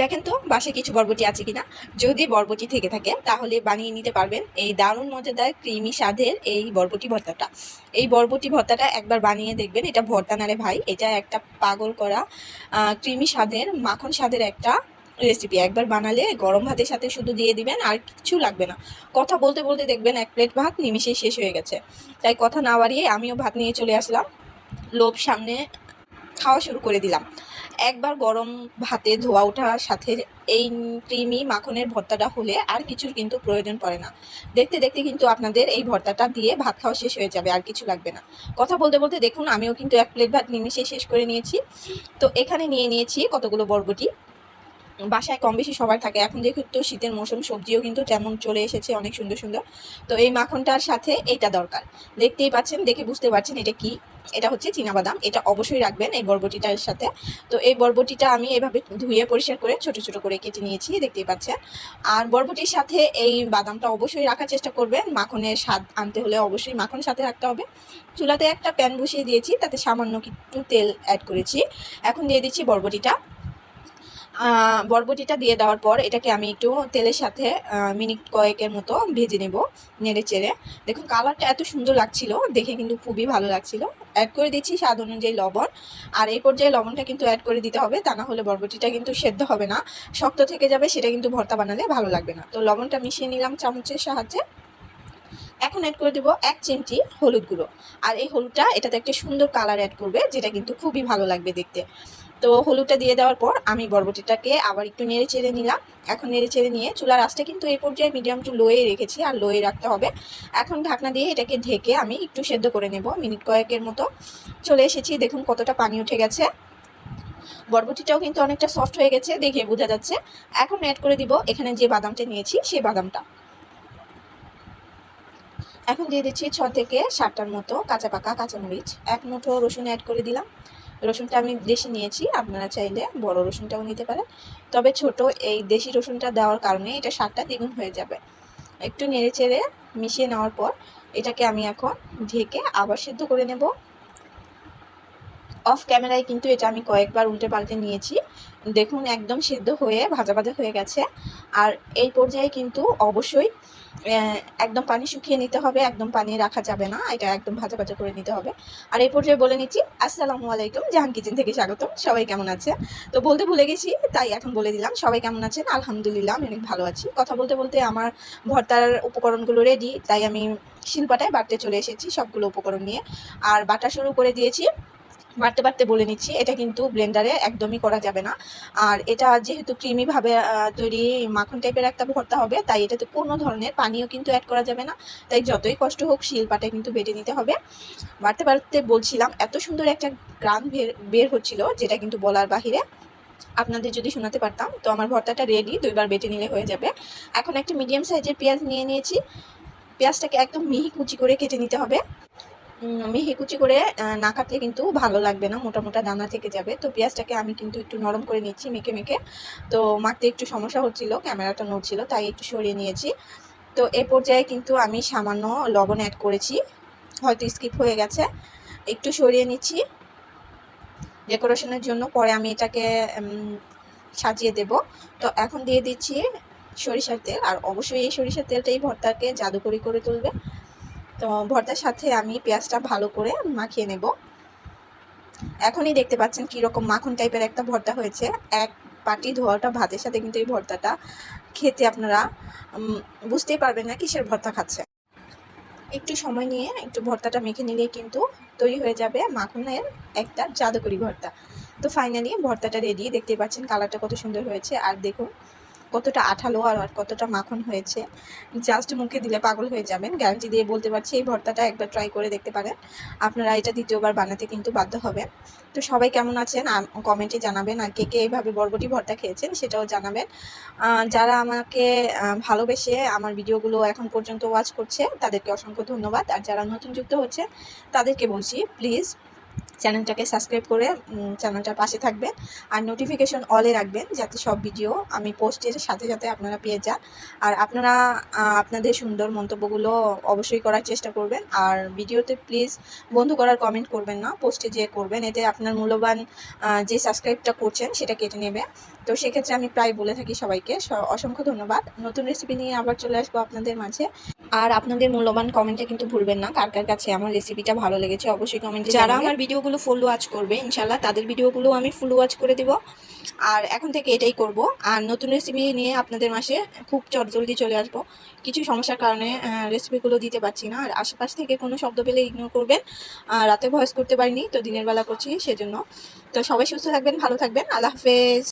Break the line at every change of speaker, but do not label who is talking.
দেখেন তো, বাসায় কিছু বরবটি আছে কিনা? যদি বরবটি থেকে থাকে, তাহলে বানিয়ে নিতে পারবেন এই দারুণ মজাদার ক্রিমি স্বাদের এই বরবটি ভর্তাটা। এই বরবটি ভর্তাটা একবার বানিয়ে দেখবেন, এটা ভর্তা নারে ভাই, এটা একটা পাগল করা ক্রিমি স্বাদের, মাখন স্বাদের একটা রেসিপি একবার বানালে গরম ভাতের সাথে শুধু দিয়ে দিবেন, আর কিছু লাগবে না। কথা বলতে বলতে দেখবেন এক প্লেট ভাত নিমিশেই শেষ হয়ে গেছে। তাই কথা না বাড়িয়ে আমিও ভাত নিয়ে চলে আসলাম। লোভ সামনে খাওয়া শুরু করে দিলাম। একবার গরম ভাতে ধোয়া ওঠার সাথে এই ক্রিমি মাখনের ভর্তাটা হলে আর কিছুর কিন্তু প্রয়োজন পড়ে না। দেখতে দেখতে কিন্তু আপনাদের এই ভর্তাটা দিয়ে ভাত খাওয়া শেষ হয়ে যাবে, আর কিছু লাগবে না। কথা বলতে বলতে দেখুন, আমিও কিন্তু এক প্লেট ভাত নিমিশে শেষ করে নিয়েছি। তো এখানে নিয়ে নিয়েছি কতগুলো বরবটি? বাসায় কম বেশি সবার থাকে। এখন যেহেতু শীতের মৌসুম, সবজিও কিন্তু তেমন চলে এসেছে অনেক সুন্দর সুন্দর। তো এই মাখনটার সাথে এইটা দরকার। দেখতেই পাচ্ছেন, দেখে বুঝতে পারছেন এটা কি? এটা হচ্ছে বাদাম এটা অবশ্যই রাখবেন এই বরবটিটার সাথে। তো এই বরবটিটা আমি এভাবে ধুয়ে পরিষ্কার করে ছোট ছোট করে কেটে নিয়েছি, দেখতেই পাচ্ছেন। আর বরবটির সাথে এই বাদামটা অবশ্যই রাখার চেষ্টা করবেন। মাখনের স্বাদ আনতে হলে অবশ্যই মাখন সাথে রাখতে হবে। চুলাতে একটা প্যান বসিয়ে দিয়েছি, তাতে সামান্য একটু তেল অ্যাড করেছি। এখন দিয়ে দিচ্ছি বরবটিটা। বরবটিটা দিয়ে দেওয়ার পর এটাকে আমি একটু তেলের সাথে মিনিট কয়েকের মতো ভেজে নেব নেড়ে চেড়ে। দেখুন, কালারটা এত সুন্দর লাগছিল, দেখে কিন্তু খুবই ভালো লাগছিল। অ্যাড করে দিচ্ছি স্বাদ অনুযায়ী লবণ। আর এই পর্যায়ে লবণটা কিন্তু অ্যাড করে দিতে হবে, তা না হলে বরবটিটা কিন্তু সেদ্ধ হবে না। শক্ত থেকে যাবে, সেটা কিন্তু ভর্তা বানালে ভালো লাগবে না। তো লবণটা মিশিয়ে নিলাম চামচের সাহায্যে। এখন অ্যাড করে দেবো এক চিমটি হলুদ গুঁড়ো। আর এই হলুদটা এটাতে একটা সুন্দর কালার অ্যাড করবে, যেটা কিন্তু খুবই ভালো লাগবে দেখতে। তো হলুদটা দিয়ে দেওয়ার পর আমি বরবটিটাকে আবার একটু নেড়ে চেড়ে নিলাম। এখন নেড়ে চেড়ে নিয়ে চুলার আঁচটা কিন্তু এই পর্যায়ে মিডিয়াম টু লোয়ে রেখেছি আর লোয়ে রাখতে হবে। এখন ঢাকনা দিয়ে এটাকে ঢেকে আমি একটু সেদ্ধ করে নেব মিনিট কয়েকের মতো। চলে এসেছি, দেখুন কতটা পানি উঠে গেছে। বরবটিটাও কিন্তু অনেকটা সফট হয়ে গেছে দেখে বোঝা যাচ্ছে। এখন অ্যাড করে দিব এখানে যে বাদামটা নিয়েছি সেই বাদামটা। এখন দিয়ে দিচ্ছি ছ থেকে সাতটার মতো কাঁচা পাকা কাঁচামরিচ। এক মুঠো রসুন অ্যাড করে দিলাম। রসুনটা আমি দেশি নিয়েছি, আপনারা চাইলে বড় রসুনটাও নিতে পারেন। তবে ছোট এই দেশি রসুনটা দেওয়ার কারণে এটা স্বাদটা দ্বিগুণ হয়ে যাবে। একটু নেড়ে চেড়ে মিশিয়ে নেওয়ার পর এটাকে আমি এখন ঢেকে আবার সেদ্ধ করে নেব। অফ ক্যামেরায় কিন্তু এটা আমি কয়েকবার উল্টে পাল্টে নিয়েছি। দেখুন, একদম সেদ্ধ হয়ে, ভাজা ভাজা হয়ে গেছে। আর এই পর্যায়ে কিন্তু অবশ্যই একদম পানি শুকিয়ে নিতে হবে, একদম পানি রাখা যাবে না, এটা একদম ভাজা ভাজা করে নিতে হবে। আর এই পর্যায়ে বলে নিচ্ছি, আসসালামু আলাইকুম, জাহান কিচেন থেকে স্বাগতম, সবাই কেমন আছে? তো বলতে ভুলে গেছি, তাই এখন বলে দিলাম, সবাই কেমন আছেন? আলহামদুলিল্লাহ, আমি অনেক ভালো আছি। কথা বলতে বলতে আমার ভর্তার উপকরণগুলো রেডি তাই আমি শিলপাটায় বাড়তে চলে এসেছি সবগুলো উপকরণ নিয়ে। আর বাটা শুরু করে দিয়েছি বাড়তে বাড়তে বলে নিচ্ছি, এটা কিন্তু ব্লেন্ডারে একদমই করা যাবে না। আর এটা যেহেতু ক্রিমিভাবে তৈরি মাখন টাইপের একটা ভর্তা হবে, তাই এটাতে কোনো ধরনের পানিও কিন্তু অ্যাড করা যাবে না। তাই যতই কষ্ট হোক শিলপাটায় কিন্তু বেটে নিতে হবে। বাড়তে বাড়তে বলছিলাম, এত সুন্দর একটা গ্রাম বের হচ্ছিল, যেটা কিন্তু বলার বাহিরে। আপনাদের যদি শোনাতে পারতাম, তো আমার ভর্তাটা রেডি দুইবার বেটে নিলে হয়ে যাবে। এখন একটা মিডিয়াম সাইজের পেঁয়াজ নিয়ে নিয়েছি। পেঁয়াজটাকে একদম মিহি কুচি করে কেটে নিতে হবে। উম, মিহি কুচি করে না কাটলে কিন্তু ভালো লাগবে না মোটা মোটা দানা থেকে যাবে। তো পেঁয়াজটাকে আমি কিন্তু একটু নরম করে নিচ্ছি মেখে মেখে। তো মাখতে একটু সমস্যা হচ্ছিল ক্যামেরাটা নড়ছিল তাই একটু সরিয়ে নিয়েছি। তো এ পর্যায়ে কিন্তু আমি সামান্য লবণ অ্যাড করেছি হয়তো স্কিপ হয়ে গেছে। একটু সরিয়ে নিচ্ছি। ডেকোরেশনের জন্য পরে আমি এটাকে সাজিয়ে দেব। তো এখন দিয়ে দিচ্ছি সরিষার তেল আর অবশ্যই এই সরিষার তেলটাই ভর্তাকে জাদুকরি করে তুলবে। তো ভর্তার সাথে আমি পেঁয়াজটা ভালো করে মাখিয়ে নেব। এখনই দেখতে পাচ্ছেন কীরকম মাখন টাইপের একটা ভর্তা হয়েছে। এক পাটি ধোয়াটা, ভাতের সাথে কিন্তু এই ভর্তাটা খেতে আপনারা বুঝতেই পারবেন না কিসের ভর্তা খাচ্ছে। একটু সময় নিয়ে একটু ভর্তাটা মেখে নিলেই কিন্তু তৈরি হয়ে যাবে মাখনের একটা জাদুকরি ভর্তা। তো ফাইনালি ভর্তাটা রেডি দেখতে পাচ্ছেন কালারটা কত সুন্দর হয়েছে। আর দেখুন কতটা আঠালো আর আর কতটা মাখন হয়েছে জাস্ট মুখে দিলে পাগল হয়ে যাবেন। গ্যারান্টি দিয়ে বলতে পারছি, এই ভর্তাটা একবার ট্রাই করে দেখতে পারেন। আপনারা এটা দ্বিতীয়বার বানাতে কিন্তু বাধ্য হবে তো সবাই কেমন আছেন? কমেন্টে জানাবেন আর কে কে এইভাবে বরবটি ভর্তা খেয়েছেন সেটাও জানাবেন। যারা আমাকে ভালোবেসে আমার ভিডিওগুলো এখন পর্যন্ত ওয়াচ করছে, তাদেরকে অসংখ্য ধন্যবাদ। আর যারা নতুন যুক্ত হচ্ছে তাদেরকে বলছি প্লিজ চ্যানেলটাকে সাবস্ক্রাইব করে চ্যানেলটার পাশে থাকবেন আর নোটিফিকেশন অলে রাখবেন যাতে সব ভিডিও আমি পোস্টের সাথে সাথে আপনারা পেয়ে যান। আর আপনারা আপনাদের সুন্দর মন্তব্যগুলো অবশ্যই করার চেষ্টা করবেন। আর ভিডিওতে প্লিজ বন্ধু করার কমেন্ট করবেন না পোস্টে যে করবেন। এতে আপনার মূল্যবান যে সাবস্ক্রাইবটা করছেন সেটা কেটে নেবে তো সেক্ষেত্রে আমি প্রায় বলে থাকি সবাইকে অসংখ্য ধন্যবাদ। নতুন রেসিপি নিয়ে আবার চলে আসব আপনাদের মাঝে। আর আপনাদের মূল্যবান কমেন্টে কিন্তু ভুলবেন না কার কার কাছে আমার রেসিপিটা ভালো লেগেছে অবশ্যই কমেন্টে যারা আমার ভিডিওগুলো ফুল ওয়াচ করবে ইনশাল্লাহ তাদের ভিডিওগুলো আমি ফুল ওয়াচ করে দিব। আর এখন থেকে এটাই করব। আর নতুন রেসিপি নিয়ে আপনাদের মাসে খুব চটজলদি চলে আসব। কিছু সমস্যার কারণে রেসিপিগুলো দিতে পারছি না। আর আশেপাশ থেকে কোনো শব্দ পেলে ইগনোর করবেন। রাতে ভয়েস করতে পারিনি, তো দিনের বেলা করছি সেজন্য। তো সবাই সুস্থ থাকবেন, ভালো থাকবেন। আল্লাহ হাফেজ।